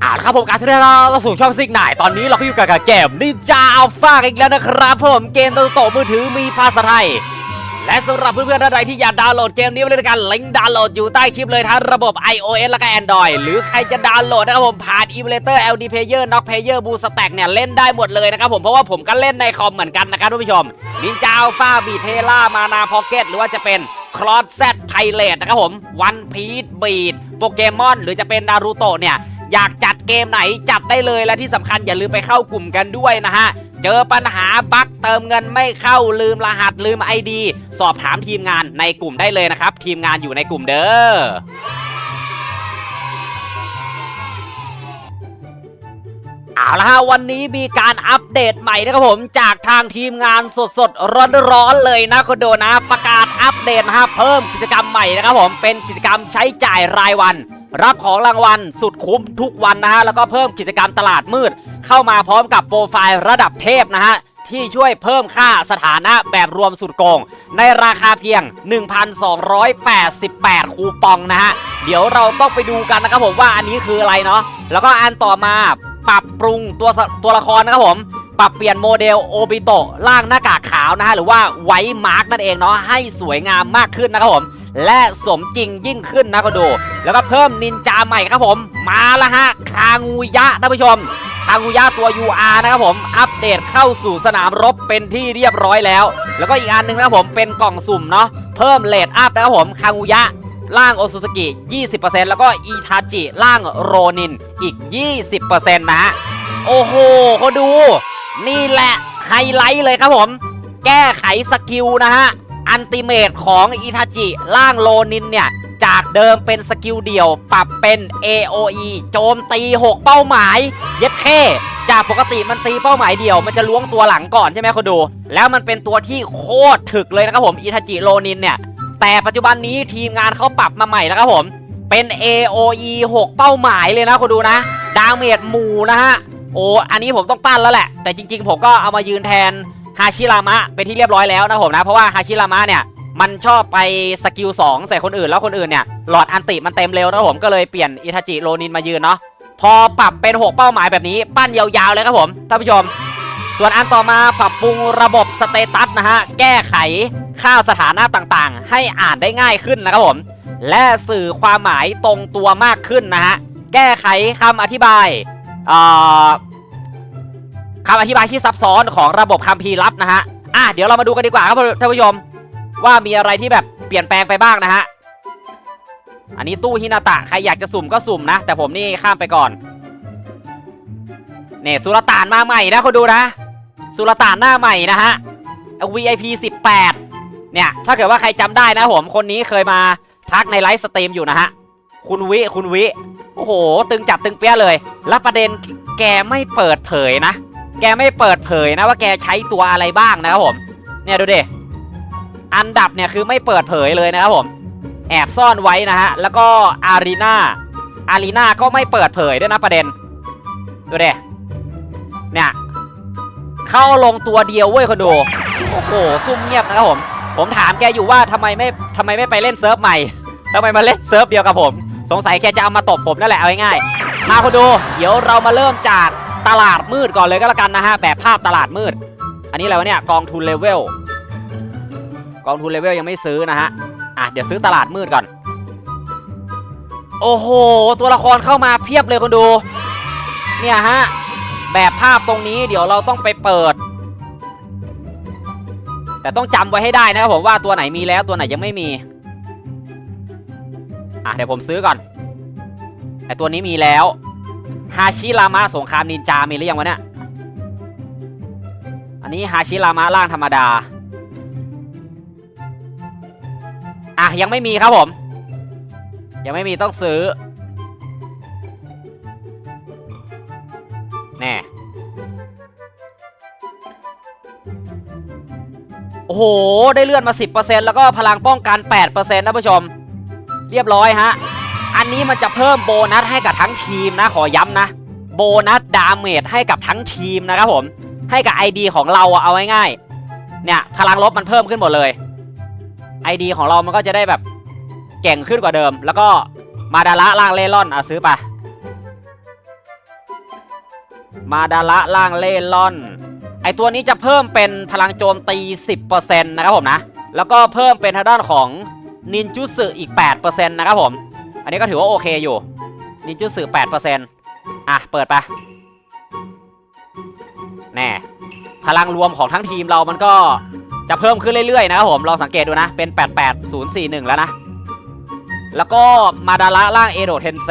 เอาละครับผมการแสดงเราสู่ช่องซิกไนตอนนี้เราก็อยู่กับเกมนินจาอัลฟาอีกแล้วนะครับผมเกมตัวโตมือถือมีภาษาไทย และสำหรับเพื่อนๆท่านใดที่อยากดาวน์โหลดเกมนี้มาเล่นกันลิงก์ดาวน์โหลดอยู่ใต้คลิปเลยทั้งระบบ iOS และก็ Android หรือใครจะดาวน์โหลดนะครับผมผ่าน Emulator LD Player Knock Player Boo Stack เนี่ยเล่นได้หมดเลยนะครับผมเพราะว่าผมก็เล่นในคอมเหมือนกันนะครับท่านผู้ชมนินจาอัลฟาบีเทล่ามานาพ็อกเก็ตหรือว่าจะเป็น คลอสแซดไพเรตนะครับผมวันพีทบีดโปเกมอนหรือจะเป็นนารูโตะเนี่ยอยากจัดเกมไหนจัดได้เลยและที่สำคัญอย่าลืมไปเข้ากลุ่มกันด้วยนะฮะ เจอปัญหาบั๊กเติมเงินไม่เข้าลืมรหัสลืม ID สอบถามทีมงานในกลุ่มได้เลยนะครับ ทีมงานอยู่ในกลุ่มเด้อ เอาละฮะวันนี้มีการอัปเดตใหม่นะครับผมจากทางทีมงานสดๆร้อนๆเลยนะคุณโดนะ ประกาศอัปเดตนะฮะเพิ่มกิจกรรมใหม่นะครับผมเป็นกิจกรรมใช้จ่ายรายวัน รับของรางวัลสุดคุ้มทุกวันนะฮะแล้วก็เพิ่มกิจกรรมตลาดมืด เข้ามาพร้อมกับโปรไฟล์ระดับเทพนะฮะที่ช่วยเพิ่มค่าสถานะแบบรวมสุดโกง ในราคาเพียง 1,288 คูปองนะฮะ เดี๋ยวเราต้องไปดูกันนะครับผมว่าอันนี้คืออะไรเนาะแล้วก็อันต่อมา ปรับปรุงตัวตัวละครนะครับผมปรับเปลี่ยนโมเดลโอบิโตะร่างหน้ากากขาวนะฮะหรือว่าไวท์มาร์กนั่นเองเนาะให้สวยงามมากขึ้นนะครับผม และสมจริงยิ่งขึ้นนะก็ดู แล้วก็เพิ่มนินจาใหม่ครับผม มาแล้วฮะคางูยะท่านผู้ชมคางูยะตัว UR นะครับผม อัปเดตเข้าสู่สนามรบเป็นที่เรียบร้อยแล้ว แล้วก็อีกอันหนึ่งนะครับผมเป็นกล่องสุ่มเนาะเพิ่มเลดอัพนะครับผมคางูยะ ล่างโอซุสกิ 20%แล้วก็อีทาจิล่างโรนินอีก 20%นะ โอ้โหเขาดู นี่แหละไฮไลท์เลยครับผม แก้ไขสกิลนะฮะ อันติเมตของอิทาจิล่างโลนินเนี่ย จากเดิมเป็นสกิลเดี่ยว ปรับเป็น AOE โจมตี 6 เป้าหมาย เย็ดเข้จากปกติมันตีเป้าหมายเดี่ยวมันจะล้วงตัวหลังก่อนใช่ไหมคุณดู แล้วมันเป็นตัวที่โคตรถึกเลยนะครับผมอิทาจิโลนินเนี่ย แต่ปัจจุบันนี้ทีมงานเขาปรับมาใหม่แล้วครับผม เป็น AOE 6 เป้าหมายเลยนะคุณดูนะ ดาเมจหมู่นะฮะ โอ้อันนี้ผมต้องปั้นแล้วแหละ แต่จริงๆ ผมก็เอามายืนแทนฮาชิรามะเป็นที่เรียบร้อยแล้วนะผมนะ เพราะว่าฮาชิรามะเนี่ยมันชอบไปสกิล2ใส่คนอื่นแล้วคนอื่นเนี่ยหลอดอันติมันเต็มเร็วนะผมก็เลยเปลี่ยนอิทาจิโรนินมายืนเนาะพอปรับเป็น 6 เป้าหมายแบบนี้ปั้นยาวๆเลยครับผมท่านผู้ชม ส่วนอันต่อมาปรับปรุงระบบสเตตัสนะฮะ แก้ไขค่าสถานะต่างๆ ให้อ่านได้ง่ายขึ้นนะครับผม และสื่อความหมายตรงตัวมากขึ้นนะฮะ แก้ไขคำอธิบายคำอธิบายที่ซับซ้อนของระบบคัมภีร์ลับนะฮะ อะเดี๋ยวเรามาดูกันดีกว่าครับท่านผู้ชม ว่ามีอะไรที่แบบเปลี่ยนแปลงไปบ้างนะฮะ อันนี้ตู้ฮินาตะใครอยากจะสุ่มก็สุ่มนะ แต่ผมนี่ข้ามไปก่อน เนี่ยสุลต่านมาใหม่นะคนดูนะ สุลต่านหน้าใหม่นะฮะ VIP 18 เนี่ย ถ้าเกิดว่าใครจำได้นะผมคนนี้เคยมาทักในไลฟ์สตรีมอยู่นะฮะ คุณวิ คุณวิ โอ้โห ตึงจับตึงเปี้ยเลย แล้วประเด็นแกไม่เปิดเผยนะ แกไม่เปิดเผยนะว่าแกใช้ตัวอะไรบ้างนะครับผม เนี่ยดูดิ อันดับเนี่ยคือไม่เปิดเผยเลยนะครับผม แอบซ่อนไว้นะฮะ แล้วก็อารีนาอารีนาก็ไม่เปิดเผยด้วยนะประเด็น ดูดิ เนี่ยเข้าลงตัวเดียวเว้ยคนดูโอ้โหซุ่มเงียบนะครับผม ผมถามแกอยู่ว่าทำไมไม่ทำไมไม่ไปเล่นเซิร์ฟใหม่ทำไมมาเล่นเซิร์ฟเดียวกับผม สงสัยแกจะเอามาตบผมนั่นแหละเอาง่ายๆมาคนดู เดี๋ยวเรามาเริ่มจากตลาดมืดก่อนเลยก็แล้วกันนะฮะแบบภาพตลาดมืด อันนี้อะไรวะเนี่ยกองทุนเลเวลกองทุนเลเวลยังไม่ซื้อนะฮะอะเดี๋ยวซื้อตลาดมืดก่อน โอ้โห ตัวละครเข้ามาเพียบเลยคนดู เนี่ยฮะ แบบภาพตรงนี้เดี๋ยวเราต้องไปเปิด แต่ต้องจำไว้ให้ได้นะครับผมว่าตัวไหนมีแล้วตัวไหนยังไม่มี อะเดี๋ยวผมซื้อก่อนไอตัวนี้มีแล้วฮาชิรามะสงครามนินจามีหรือยังวะเนี่ยอันนี้ฮาชิรามะร่างธรรมดาอะยังไม่มีครับผม ยังไม่มีต้องซื้อ แน่ โอ้โห ได้เลื่อนมา 10%แล้วก็พลังป้องกัน 8%นะผู้ชม เรียบร้อยฮะ อันนี้มันจะเพิ่มโบนัสให้กับทั้งทีมนะ ขอย้ำนะ โบนัสดาเมจให้กับทั้งทีมนะครับผม ให้กับ ID ของเราอะเอาง่ายๆ เนี่ย พลังลบมันเพิ่มขึ้นหมดเลย ID ของเรามันก็จะได้แบบเก่งขึ้นกว่าเดิม แล้วก็มาดาระล่างเล่ร่อนเอาซื้อไป มาดาระล่างเล่ล่อน ไอตัวนี้จะเพิ่มเป็นพลังโจมตี 10%นะครับผมนะ แล้วก็เพิ่มเป็นทางด้านของนินจูสึอีก 8%นะครับผม อันนี้ก็ถือว่าโอเคอยู่ นินจูสึ8%อะ เปิดไปแน่พลังรวมของทั้งทีมเรามันก็จะเพิ่มขึ้นเรื่อยๆนะครับผมลองสังเกตดูนะ เป็น 88041 แล้วนะ แล้วก็มาดาระล่างเอโดเทนเซ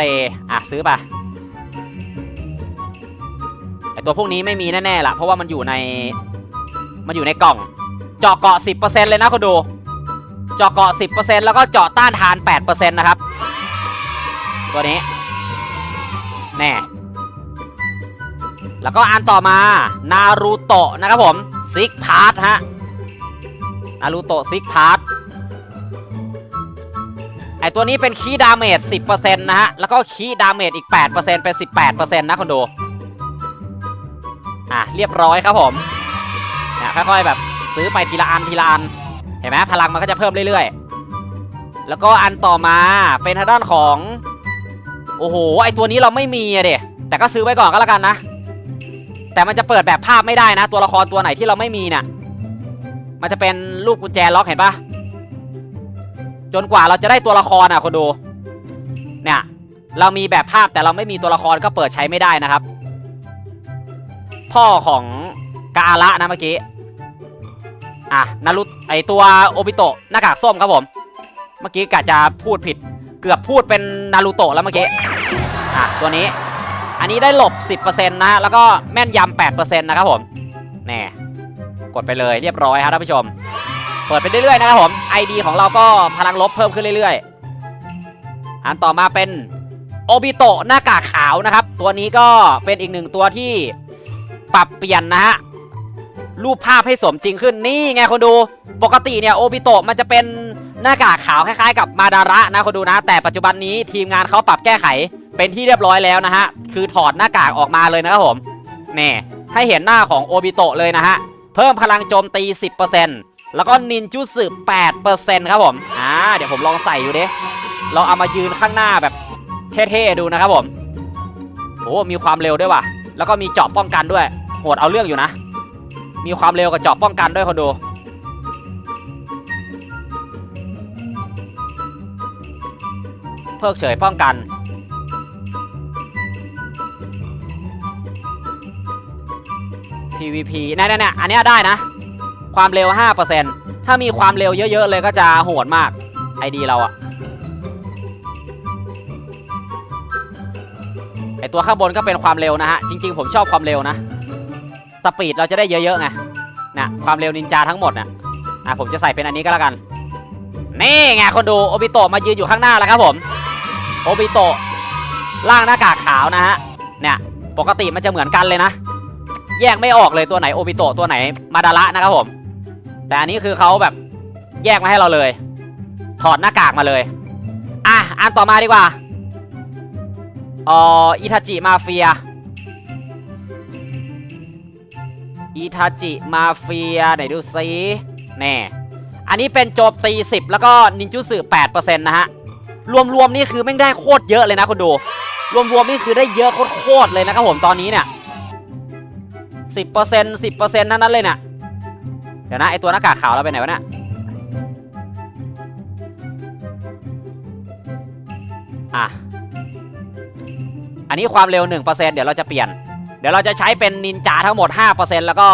อะซื้อไป ตัวพวกนี้ไม่มีแน่ๆละเพราะว่ามันอยู่ใน มันอยู่ในกล่อง เจาะเกาะ 10%เลยนะคุณดู เจาะเกาะ 10%แล้วก็เจาะต้านทาน 8%นะครับ ตัวนี้ แน่ แล้วก็อันต่อมา นารูโตะนะครับผม ซิกพาร์ทฮะ นารูโตะซิกพาร์ทไอตัวนี้เป็นคีย์ดาเมจ10%นะฮะ แล้วก็คีย์ดาเมจอีก 8%เป็น 18%นะคนดู อะเรียบร้อยครับผมนี่ยค่อยๆแบบซื้อไปทีละอันทีละอัน เห็นไหมพลังมันก็จะเพิ่มเรื่อยๆ แล้วก็อันต่อมาเป็นทางด้านของ โอ้โหไอตัวนี้เราไม่มีอะเด็แต่ก็ซื้อไว้ก่อนก็แล้วกันนะ แต่มันจะเปิดแบบภาพไม่ได้นะ ตัวละครตัวไหนที่เราไม่มีเนี่ยมันจะเป็นลูกกุญแจล็อกเห็นปะจนกว่าเราจะได้ตัวละครอะคนดู เนี่ย เรามีแบบภาพแต่เราไม่มีตัวละครก็เปิดใช้ไม่ได้นะครับ พ่อของกาละนะเมื่อกี้ อะนารุตไอตัวโอบิโตะหน้ากากส้มครับผม เมื่อกี้กะจะพูดผิด เกือบพูดเป็นนารูโตะแล้วเมื่อกี้ อะตัวนี้ อันนี้ได้หลบ 10%นะ แล้วก็แม่นยำ8%นะครับผม แน่ กดไปเลยเรียบร้อยครับท่านผู้ชม เปิดไปเรื่อยๆนะครับผม ID ของเราก็พลังลบเพิ่มขึ้นเรื่อยๆ อันต่อมาเป็นโอบิโตะหน้ากากขาวนะครับ ตัวนี้ก็เป็นอีกหนึ่งตัวที่ ปรับเปลี่ยนนะฮะรูปภาพให้สมจริงขึ้นนี่ไงคนดูปกติเนี่ยโอบิโตะมันจะเป็นหน้ากากขาวคล้ายๆ กับมาดาระนะคนดูนะ แต่ปัจจุบันนี้ทีมงานเขาปรับแก้ไขเป็นที่เรียบร้อยแล้วนะฮะคือถอดหน้ากากออกมาเลยนะครับผมนี่ให้เห็นหน้าของโอบิโตะเลยนะฮะเพิ่มพลังโจมตี 10%แล้วก็นินจูสึ8%ครับผมอ่าเดี๋ยวผมลองใส่ดูดิลองเอามายืนข้างหน้าแบบเท่ๆดูนะครับผมโอ้มีความเร็วด้วยว่ะ แล้วก็มีเจาะป้องกันด้วย โหดเอาเรื่องอยู่นะ มีความเร็วกับเจาะป้องกันด้วยคนดูเพิกเฉยป้องกัน PVP นั่นๆๆอันนี้ได้นะ ความเร็ว 5%ถ้ามีความเร็วเยอะ ๆ เลยก็จะโหดมากไอดีเราอะไอตัวข้างบนก็เป็นความเร็วนะฮะ จริง ๆ ผมชอบความเร็วนะ สปีดเราจะได้เยอะๆไงนะความเร็วนินจาทั้งหมดน่ะอะผมจะใส่เป็นอันนี้ก็แล้วกัน นี่ไงคนดูโอบิโตะมายืนอยู่ข้างหน้าแล้วครับผมโอบิโตะล่างหน้ากากขาวนะฮะเนี่ยปกติมันจะเหมือนกันเลยนะ แยกไม่ออกเลยตัวไหนโอบิโตะตัวไหนมาดาระนะครับผม แต่อันนี้คือเขาแบบแยกมาให้เราเลย ถอดหน้ากากมาเลย อะอันต่อมาดีกว่าอ๋ออิทาจิมาเฟีย อิทาจิมาเฟียไหนดูซิแน่อันนี้เป็นโจมตี10 แล้วก็นินจูสึ8%นะฮะ รวมๆนี่คือไม่ได้โคตรเยอะเลยนะคุณดู รวมๆนี่คือได้เยอะโคตรๆเลยนะครับผมตอนนี้เนี่ยสิบเปอร์เซ็นต์สิบเปอร์เซ็นต์นั้นนั้นเลยเนี่ยเดี๋ยวนะไอตัวหน้ากากขาวเราไปไหนวะเนี่ยอะ อันนี้ความเร็ว1%เดี๋ยวเราจะเปลี่ยน เดี๋ยวเราจะใช้เป็นนินจาทั้งหมด 5%แล้วก็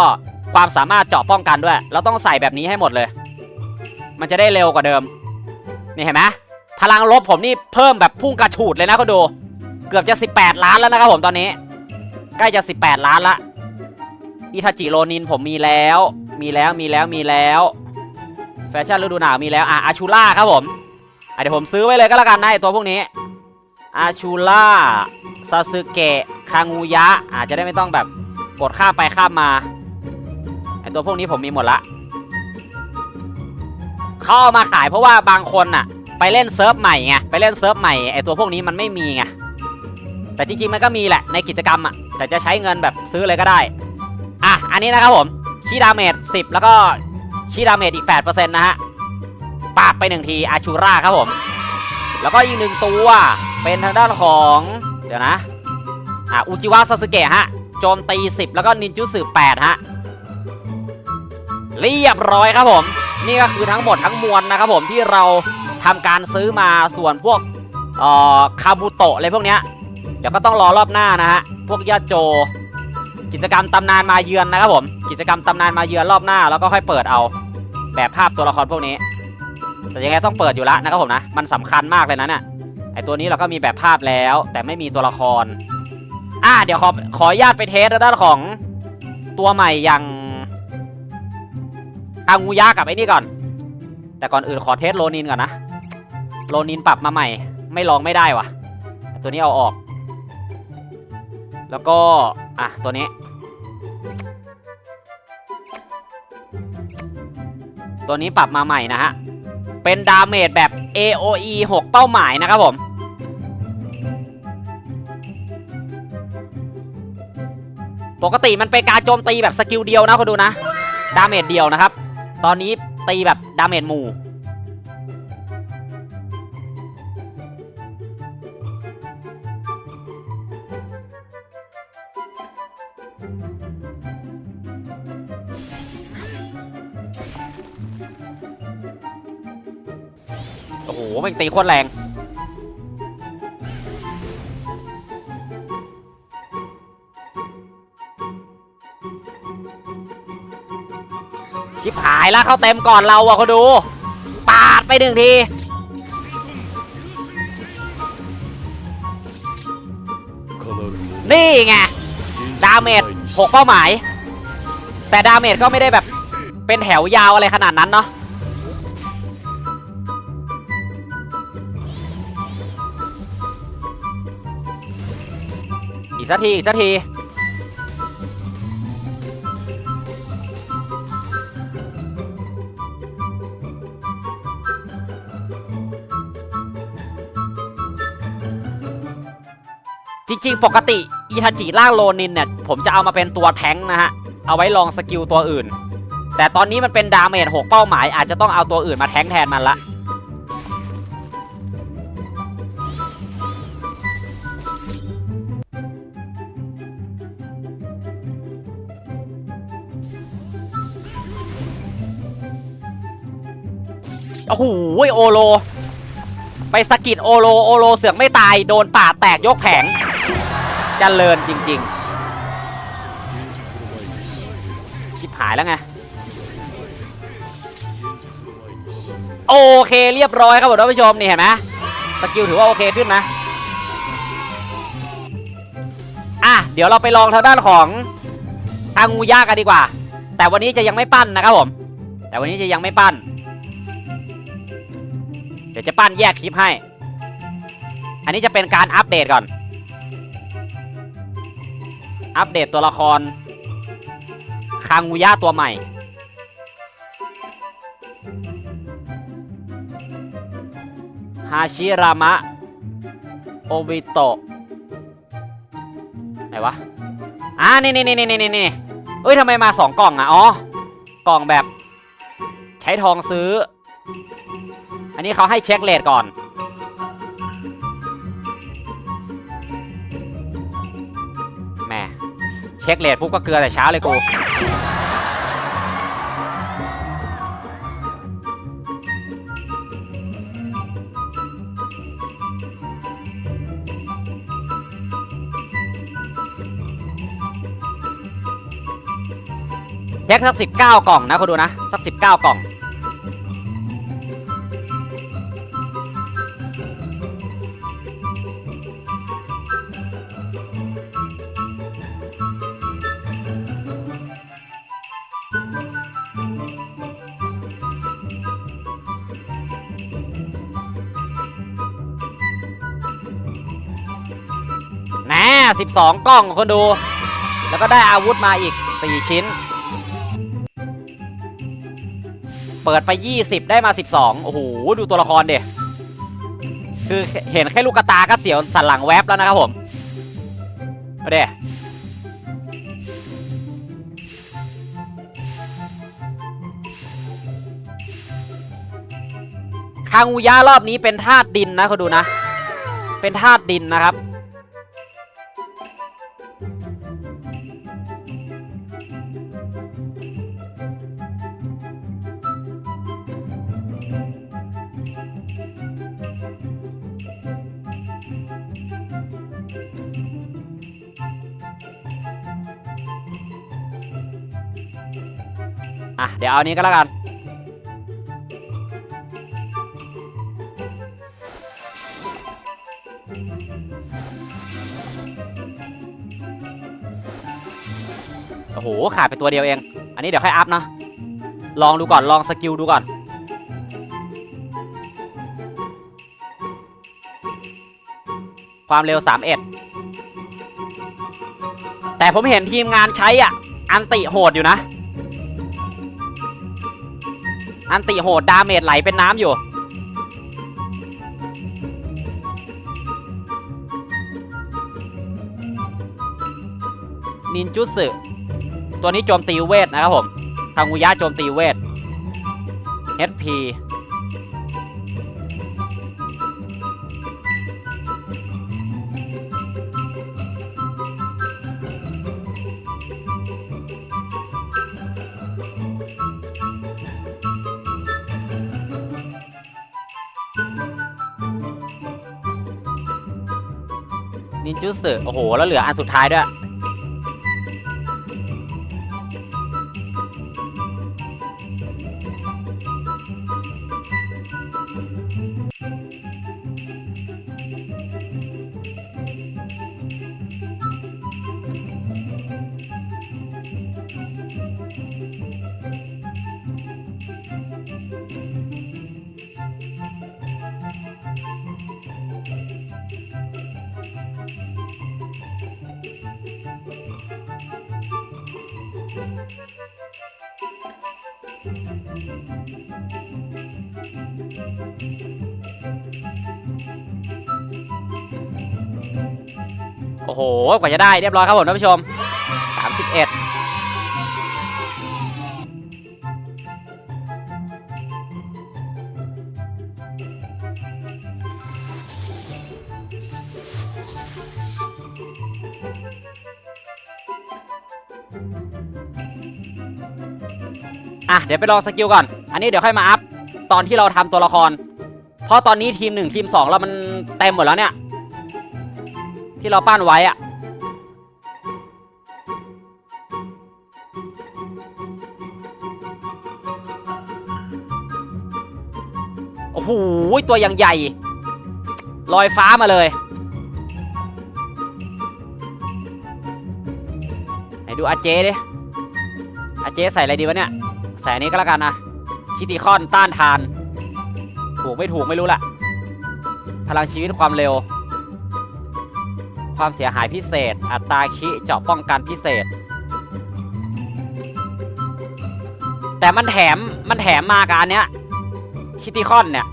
ความสามารถเจาะป้องกันด้วย เราต้องใส่แบบนี้ให้หมดเลย มันจะได้เร็วกว่าเดิม นี่เห็นไหมพลังลบผมนี่เพิ่มแบบพุ่งกระฉูดเลยนะคุณดู เกือบจะ 18 ล้านแล้วนะครับผมตอนนี้ ใกล้จะ 18 ล้านละอิทาจิโรนินผมมีแล้ว มีแล้วมีแล้วมีแล้ว แฟชั่นฤดูหนาวมีแล้วอะอาชูล่าครับผมเดี๋ยวผมซื้อไว้เลยก็แล้วกันนะไอตัวพวกนี้ อาชูล่าซาสึเกะคางูยะ อาจจะได้ไม่ต้องแบบกดข้ามไปข้ามมาไอตัวพวกนี้ผมมีหมดละเขาเอามาขายเพราะว่าบางคนน่ะ ไปเล่นเซิร์ฟใหม่ไงไปเล่นเซิร์ฟใหม่ไอตัวพวกนี้มันไม่มีไงแต่จริงๆมันก็มีแหละในกิจกรรมอะแต่จะใช้เงินแบบซื้อเลยก็ได้อะอันนี้นะครับผมคีดาเมจ10 แล้วก็คีดาเมจอีก 8%นะฮะปาบไปหนึ่งทีอาชูร่าครับผม แล้วก็อีกหนึ่งตัวเป็นทางด้านของเดี๋ยวนะอะอุจิวะซาสึเกะฮะโจมตี 10 แล้วก็นินจุสึ8ฮะเรียบร้อยครับผม นี่ก็คือทั้งหมดทั้งมวลนะครับผมที่เราทำการซื้อมาส่วนพวกเอ่อคาบุโตะอะไรพวกเนี้ยเดี๋ยวก็ต้องรอรอบหน้านะฮะพวกยาโจ กิจกรรมตำนานมาเยือนนะครับผม กิจกรรมตำนานมาเยือนรอบหน้า แล้วก็ค่อยเปิดเอาแบบภาพตัวละครพวกนี้ แต่ยังไงต้องเปิดอยู่ล้วนะครับผมนะ มันสำคัญมากเลยนะเนี่ย ไอตัวนี้เราก็มีแบบภาพแล้ว แต่ไม่มีตัวละคร อะเดี๋ยวขอขออนุญาตไปเทสด้านของตัวใหม่อย่างอางูยากับไอ้นี่ก่อน แต่ก่อนอื่นขอเทสโลนินก่อนนะ โลนินปรับมาใหม่ ไม่ลองไม่ได้วะตัวนี้เอาออก แล้วก็ อะ ตัวนี้ ตัวนี้ปรับมาใหม่นะฮะ เป็นดาเมจแบบ AOE 6 เป้าหมายนะครับผมปกติมันเป็นการโจมตีแบบสกิลเดียวนะคุณดูนะ ดาเมจเดียวนะครับ ตอนนี้ตีแบบดาเมจหมู่ โอ้โหมันตีโคตรแรงชิบหายแล้วเข้าเต็มก่อนเราอะเขาดู ปาดไปหนึ่งที นี่ไง ดาเมจ6เป้าหมาย แต่ดาเมจก็ไม่ได้แบบเป็นแถวยาวอะไรขนาดนั้นเนาะ กสักทีอีกสักทีจริงๆ ปกติอีทันจิล่างโลนินเนี่ย ผมจะเอามาเป็นตัวแท้งนะฮะ เอาไว้ลองสกิลตัวอื่น แต่ตอนนี้มันเป็นดาเมจ6เป้าหมายอาจจะต้องเอาตัวอื่นมาแท้งแทนมันละ โอ้โหโอโล ไปสกิดโอโลโอโลเสือกไม่ตายโดนป่าแตกยกแผงจเจริญจริงๆชิบหายแล้วไง โอเคเรียบร้อยครับผมท่านผู้ชมนี่เห็นไหมสกิลถือว่าโอเคขึ้นนะอะเดี๋ยวเราไปลองทางด้านของทางงูยากันดีกว่า แต่วันนี้จะยังไม่ปั้นนะครับผม แต่วันนี้จะยังไม่ปั้น ดี๋ยวจะปั้นแยกคลิปให้ อันนี้จะเป็นการอัปเดตก่อน อัปเดตตัวละคร คางูย่าตัวใหม่ ฮาชิรามะ โอบิโตะ ไหนวะ อ่านี่นี่นี่นี่นี่นี่เอ้ยทำไมมาสองกล่องอะ อ๋อ กล่องแบบ ใช้ทองซื้อ อันนี้เขาให้เช็คเลทก่อน แหมเช็คเลทปุ๊บก็เกลือแต่เช้าเลยกูเช็คสักสิบเก้ากล่องนะคุณดูนะ สักสิบเก้ากล่อง 2 กล้องคนดู แล้วก็ได้อาวุธมาอีก 4 ชิ้น เปิดไป 20 ได้มา 12 โอ้โห ดูตัวละครเด็กคือเห็นแค่ลูกตาก็เสียวสันหลังแวบแล้วนะครับผมเด็กคางูยะรอบนี้เป็นธาตุดินนะเขาดูนะ เป็นธาตุดินนะครับ เดี๋ยวเอาอันนี้ก็แล้วกัน โอ้โห ขาดไปตัวเดียวเอง อันนี้เดี๋ยวค่อยอัพนะ ลองดูก่อน ลองสกิลดูก่อนความเร็ว 31 แต่ผมเห็นทีมงานใช้อะ อันติโหดอยู่นะ อันติโหดดาเมจไหลเป็นน้ำอยู่ นินจุสึตัวนี้โจมตีเวทนะครับผมทางูยะโจมตีเวท HP จุสึโอ้โห แล้วเหลืออันสุดท้ายด้วย โอ้โห กว่าจะได้เรียบร้อยครับผมท่านผู้ชม 31อะเดี๋ยวไปลองสกิลก่อน อันนี้เดี๋ยวค่อยมาอัพ ตอนที่เราทำตัวละคร เพราะตอนนี้ทีม 1 ทีม 2 เรามันเต็มหมดแล้วเนี่ย ที่เราปั้นไว้อะโอ้โหตัวย่างใหญ่ ลอยฟ้ามาเลย ไหนดูอาเจดิ อาเจใส่อะไรดีวะเนี่ย ใส่อันนี้ก็แล้วกันนะคิติคอนต้านทาน ถูกไม่ถูกไม่รู้ละพลังชีวิตความเร็ว ความเสียหายพิเศษ อัตราคิเจาะป้องกันพิเศษ แต่มันแถมมันแถมมากับอันเนี้ยคิติคอนเนี่ย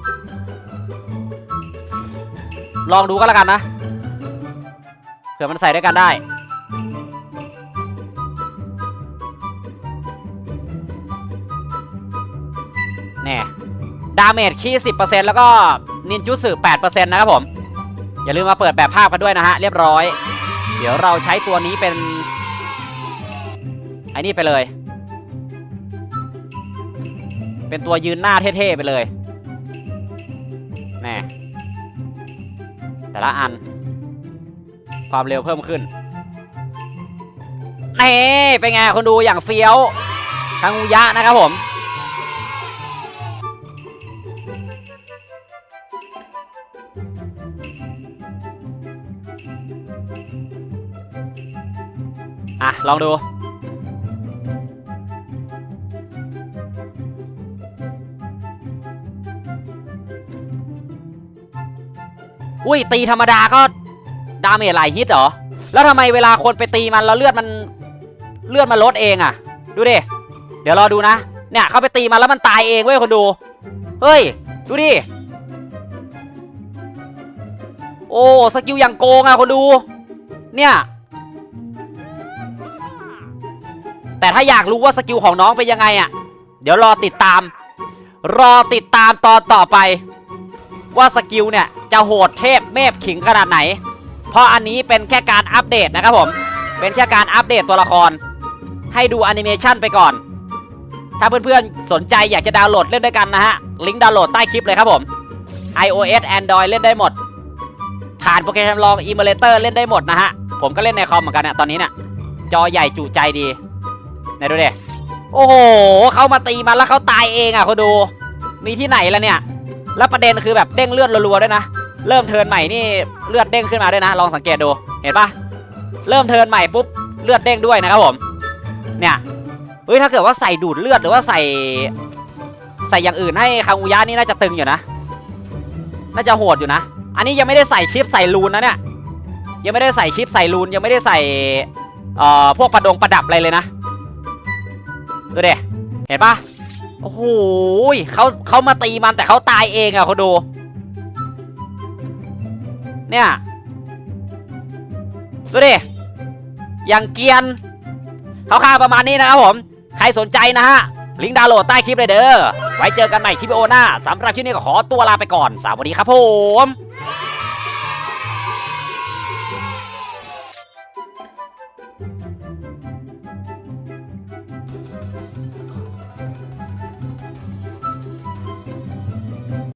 ลองดูก็แล้วกันนะเผื่อมันใส่ด้วยกันได้แน่ดาเมจคี10%แล้วก็นินจุสึ8%นะครับผม อย่าลืมมาเปิดแบบภาพกันด้วยนะฮะเรียบร้อย เดี๋ยวเราใช้ตัวนี้เป็นไอ้นี่ไปเลย เป็นตัวยืนหน้าเท่ๆไปเลยแน่แต่ละอัน ความเร็วเพิ่มขึ้นนี่เป็นไงคนดูอย่างเฟี้ยวคังุยะนะครับผม ลองดู อุ้ย ตีธรรมดาก็ ดาเมจหลายฮิตเหรอ แล้วทำไมเวลาคนไปตีมันแล้วเลือดมันเลือดมันลดเองอะดูดิ เดี๋ยวรอดูนะ เนี่ยเขาไปตีมันแล้วมันตายเองเว้ยคนดู เฮ้ย ดูดิ โอ้ สกิลอย่างโกงอะคนดู เนี่ย แต่ถ้าอยากรู้ว่าสกิลของน้องเป็นยังไงอะ่ะ เดี๋ยวรอติดตาม รอติดตามตอนต่อไป ว่าสกิลเนี่ยจะโหดเทพเมฟขิงขนาดไหน เพราะอันนี้เป็นแค่การอัปเดตนะครับผม เป็นแค่การอัปเดตตัวละคร ให้ดูแอนิเมชันไปก่อน ถ้าเพื่อนๆสนใจอยากจะดาวน์โหลดเล่นด้วยกันนะฮะ ลิงก์ดาวน์โหลดใต้คลิปเลยครับผม iOS Android เล่นได้หมด ผ่านโปรแกรมลอง Emulator เล่นได้หมดนะฮะ ผมก็เล่นในคอมเหมือนกันเนี่ยตอนนี้เนี่ยจอใหญ่จุใจดี นดูดิโอ้โหเขามาตีมันแล้วเขาตายเองอะเขาดู มีที่ไหนละเนี่ย แล้วประเด็นคือแบบเด้งเลือดรัวๆด้วยนะ เริ่มเทินใหม่นี่เลือดเด้งขึ้นมาด้วยนะ ลองสังเกตดู เห็นปะเริ่มเทินใหม่ปุ๊บเลือดเด้งด้วยนะครับผม เนี่ยเฮ้ยถ้าเกิดว่าใส่ดูดเลือดหรือว่าใส่ ใส่อย่างอื่นให้คังอุยะนี่น่าจะตึงอยู่นะ น่าจะโหดอยู่นะ อันนี้ยังไม่ได้ใส่ชิปใส่รูนนะเนี่ย ยังไม่ได้ใส่ชิปใส่รูนยังไม่ได้ใส่เอ่อพวกประดงประดับอะไรเลยนะ ดูเดเห็นปะโอ้โหเขาเขามาตีมันแต่เขาตายเองอะเขาดู เนี่ยดูดิอย่างเกียนเขาค่าๆประมาณนี้นะครับผม ใครสนใจนะฮะ ลิงก์ดาวน์โหลดใต้คลิปเลยเด้อ ไว้เจอกันใหม่คลิปโอหน้าสำหรับคลิปนี้ก็ขอตัวลาไปก่อน สวัสดีครับผม